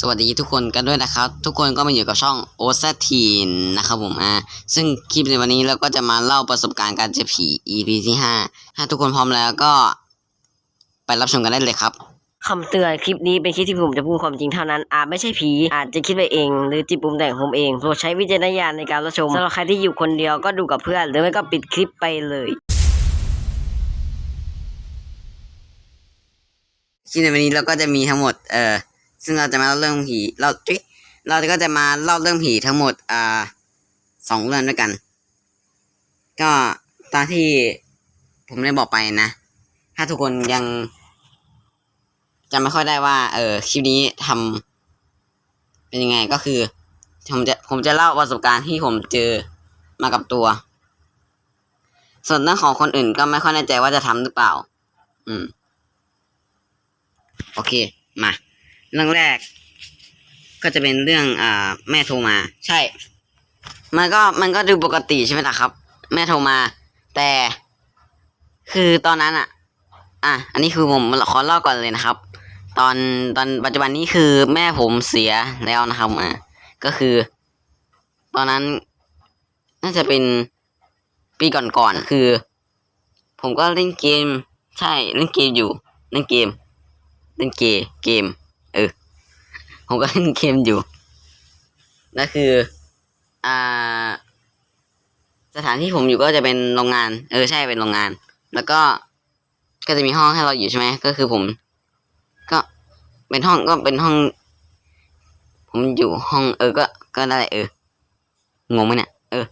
สวัสดีทุกคนกันด้วยนะครับ ทุกคนก็มาอยู่กับช่องโอซทีนนะครับผมอ่าซึ่งคลิปในวันนี้เราก็จะมาเล่าประสบการณ์การเจอผี EP ที่ห้าถ้าทุกคนพร้อมแล้วก็ ไปรับชมกันได้เลยครับคำเตือนคลิปนี้เป็นคลิปที่ผมจะพูดความจริงเท่านั้น อาจไม่ใช่ผี อาจจะคิดไปเอง หรือจิตปรุงแต่งผมเองโปรดใช้วิจารณญาณในการรับชมสำหรับใครที่อยู่คนเดียวก็ดูกับเพื่อน หรือไม่ก็ปิดคลิปไปเลยคลิปในวันนี้เราก็จะมีทั้งหมดเอ่อ ซึ่งเราจะมาเล่าเรื่องผีเราเราก็จะมาเล่าเรื่องผีทั้งหมดอ่าสองเรื่องด้วยกัน ก็ตามที่ผมได้บอกไปนะ ถ้าทุกคนยังจำไม่ค่อยได้ว่า เออคลิปนี้ทำเป็นยังไงก็คือ ผมจะผมจะเล่าประสบการณ์ที่ผมเจอมากับตัว ส่วนเรื่องของคนอื่นก็ไม่ค่อยแน่ใจว่าจะทำหรือเปล่า อืม โอเค มา เรื่องแรก ก็จะเป็นเรื่องอ่าแม่โทรมา ใช่ มันก็มันก็ดูปกติใช่ไหมล่ะครับ แม่โทรมา แต่ คือตอนนั้นอะ อะ อันนี้คือผมขอเล่าก่อนเลยนะครับ ตอนตอนปัจจุบันนี้คือแม่ผมเสียแล้วนะครับอะก็คือ ตอนนั้นน่าจะเป็นปีก่อนๆคือ ผมก็เล่นเกม ใช่เล่นเกมอยู่ เล่นเกม เล่นเกมเกมเออ ผมก็เล่นเกมอยู่นั่นคือ อ่า สถานที่ผมอยู่ก็จะเป็นโรงงาน เออใช่เป็นโรงงาน แล้วก็ก็จะมีห้องให้เราอยู่ใช่ไหมก็คือผม ก็เป็นห้องก็เป็นห้อง ผมอยู่ห้องเออก็ก็ได้เอองงไหมเนี่ยเออ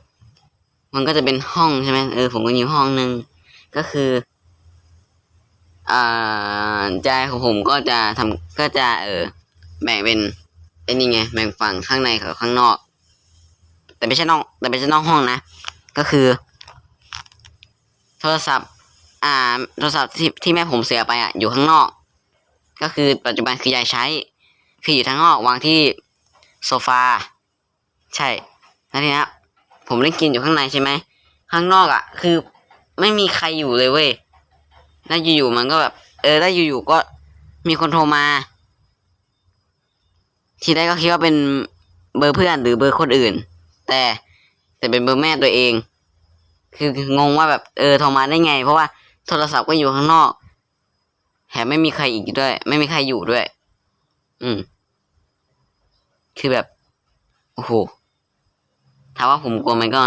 มันก็จะเป็นห้องใช่ไหมเออผมก็อยู่ห้องหนึ่งก็คืออ่าใจของผมก็จะทำก็จะเออ แบ่งเป็นเป็นยังไงแบ่งฝั่งข้างในกับข้างนอก แต่ไม่ใช่นอก แต่ไม่ใช่นอกห้องนะ ก็คือ โทรศัพท์ อ่า โทรศัพท์ที่ที่แม่ผมเสียไปอะอยู่ข้างนอก ก็คือปัจจุบันคือยายใช้ คืออยู่ข้างนอกวางที่โซฟาใช่แล้วทีเนี้ผมเล่นเกินอยู่ข้างในใช่ไหมข้างนอกอะ คือไม่มีใครอยู่เลยเว้ยแล้วอยู่ๆมันก็แบบ เออแล้วอยู่ๆก็มีคนโทรมา ทีแรกก็คิดว่าเป็นเบอร์เพื่อนหรือเบอร์คนอื่น แต่แต่เป็นเบอร์แม่ตัวเอง คืองงว่าแบบเออโทรมาได้ไง เพราะว่าโทรศัพท์ก็อยู่ข้างนอกแถมไม่มีใครอีกด้วย ไม่มีใครอยู่ด้วย อืม คือแบบโอ้โหถามว่าผมกลัวไหมก็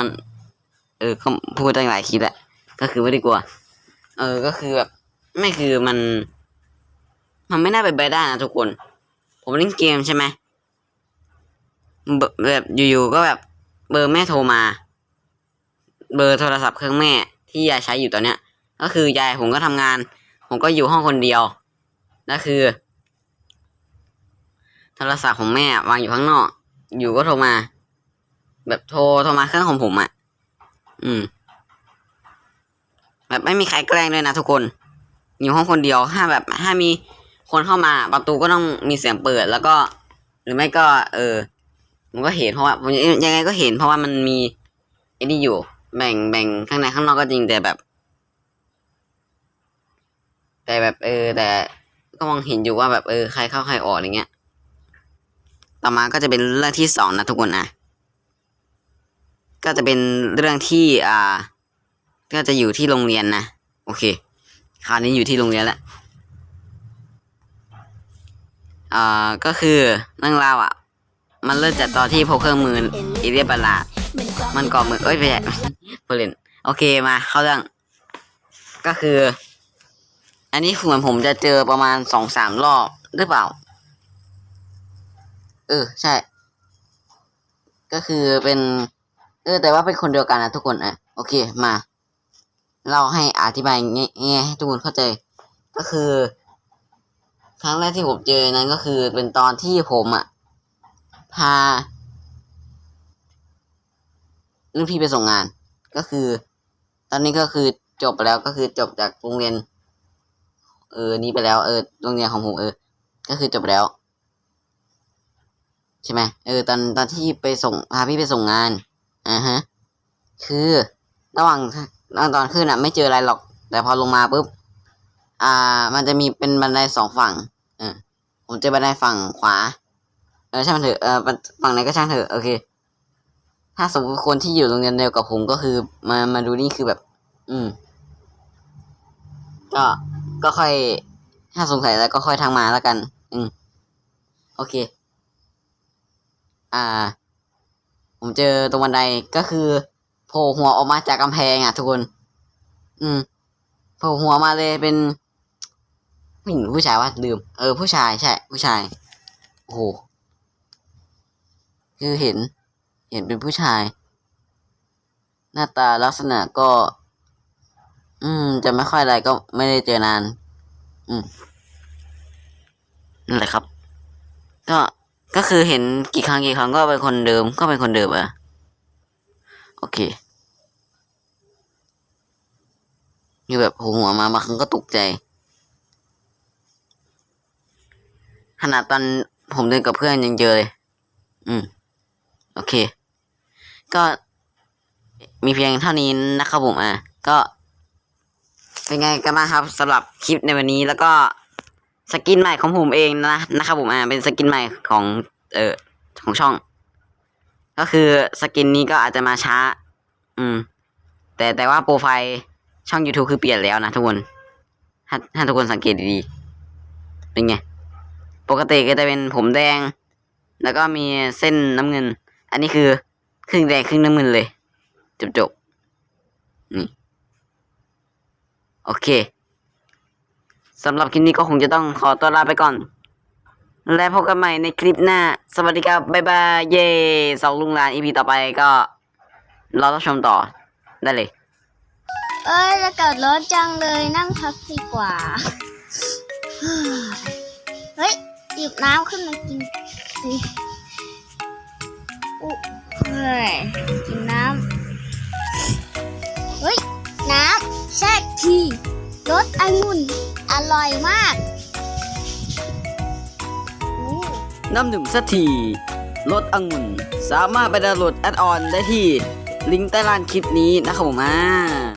เออก็พูดตั้งหลายคลิปแหละก็คือไม่ได้กลัว เออก็คือแบบไม่คือมัน มันไม่น่าเป็นไปได้นะทุกคน ผมเล่นเกมใช่ไหม แบบอยู่ๆก็แบบเบอร์แม่โทรมา เบอร์โทรศัพท์เครื่องแม่ที่ยายใช้อยู่ตอนเนี้ย ก็คือยายผมก็ทำงาน ผมก็อยู่ห้องคนเดียวแล้วคือ โทรศัพท์ของแม่วางอยู่ข้างนอก อยู่ก็โทรมา แบบโทรโทรมาเครื่องของผมอะ อืม แบบไม่มีใครแกล้งด้วยนะทุกคน อยู่ห้องคนเดียวถ้าแบบถ้ามีคนเข้ามาประตูก็ต้องมีเสียงเปิดแล้วก็ หรือไม่ก็ เออ ผมก็เห็นเพราะว่ายังไงก็เห็น เพราะว่ามันมีไอ้นี่อยู่ แบ่งแบ่งข้างในข้างนอกก็จริงแต่แบบ แต่แบบเออ แต่ก็มองเห็นอยู่ว่าแบบเออใครเข้าใครออกอะไรเงี้ย ต่อมาก็จะเป็นเรื่องที่สองนะทุกคนนะก็จะเป็นเรื่องที่อ่า ก็จะอยู่ที่โรงเรียนนะโอเค คราวนี้อยู่ที่โรงเรียนแล้วอ่าก็คือเรื่องราวอะ มันเริ่มจากตอนที่พบเครื่องมืออีเลียประหลาด มันก่อมือเอ้ยไม่ใช่พูดเล่นโอเคมาเข้าเรื่อง ก็คือ อันนี้คือเหมือนผมจะเจอประมาณสองสามรอบหรือเปล่า เออ ใช่ ก็คือเป็น เออ แต่ว่าเป็นคนเดียวกันนะทุกคนอะโอเคมา เราให้อธิบายง่ายๆให้ทุกคนเข้าใจ ก็คือ ครั้งแรกที่ผมเจอนั้นก็คือเป็นตอนที่ผมอะ พารุ่นพี่ไปส่งงาน ก็คือ ตอนนี้ก็คือจบไปแล้วก็คือจบจากโรงเรียน เออ นี้ไปแล้ว เออ โรงเรียนของผมเออ ก็คือจบแล้ว ใช่ไหมเออ ตอนตอนที่ไปส่งพาพี่ไปส่งงานอ่าฮะ คือระหว่างตอนตอนขึ้นอะ ไม่เจออะไรหรอก แต่พอลงมาปุ๊บ อ่า มันจะมีเป็นบันไดสองฝั่งเออผมเจอบันไดฝั่งขวา เออช่างมันเถอะเออฝั่งไหนก็ช่างเถอะโอเค ถ้าสมมติคนที่อยู่โรงเรียนเดียวกับผมก็คือ มามาดูนี่คือแบบ อืม ก็ก็ค่อย ถ้าสงสัยแล้วก็ค่อยทางมาแล้วกัน อืม โอเค อ่า ผมเจอตรงบันไดก็คือโผล่หัวออกมาจากกำแพงอะทุกคน อืมโผล่หัวมาเลยเป็นผู้หญิงผู้ชายว่าลืม เออผู้ชายใช่ ผู้ชาย โอ้โห คือเห็น เห็นเป็นผู้ชาย หน้าตาลักษณะก็ อืม จะไม่ค่อยอะไรก็ไม่ได้เจอนาน อืมนั่นแหละครับ ก็ก็คือเห็นกี่ครั้งกี่ครั้งก็เป็นคนเดิมก็เป็นคนเดิมอะโอเคนี่แบบหัวหัวมาบางครั้งก็ตกใจ ขนาดตอนผมเดินกับเพื่อนยังเจอเลย อืม โอเค ก็มีเพียงเท่านี้นะครับผมอะก็ เป็นไงกันบ้างครับสำหรับคลิปในวันนี้แล้วก็สกินใหม่ของผมเองนะนะครับผมอะเป็นสกินใหม่ของเอ่อของช่อง ก็คือสกินนี้ก็อาจจะมาช้า อืม แต่แต่ว่าโปรไฟล์ช่อง YouTube คือเปลี่ยนแล้วนะทุกคนถ้าถ้าทุกคนสังเกตดีๆเป็นไง ปกติก็จะเป็นผมแดง แล้วก็มีเส้นน้ำเงิน อันนี้คือครึ่งแดงครึ่งน้ำเงินเลย จบจบๆนี่โอเคสำหรับคลิปนี้ก็คงจะต้องขอตัวลาไปก่อน และพบกันใหม่ในคลิปหน้า สวัสดีครับ บ๊ายบาย เย่สองลุงลานอีพีต่อไปก็รอรับชมต่อได้เลย เอ้ยจะเกิดร้อนจังเลยนั่งพักดีกว่า เฮ้ยหยิบน้ำขึ้นมากินสิ อุ๊เฮ้ยกินน้ำเฮ้ย น้ำแช่ทีรสองุ่นอร่อยมาก น้ำดื่มสักทีรสองุ่น สามารถไปดาวน์โหลดแอดออนได้ที่ ลิงก์ใต้ล่างคลิปนี้นะครับผมอ่า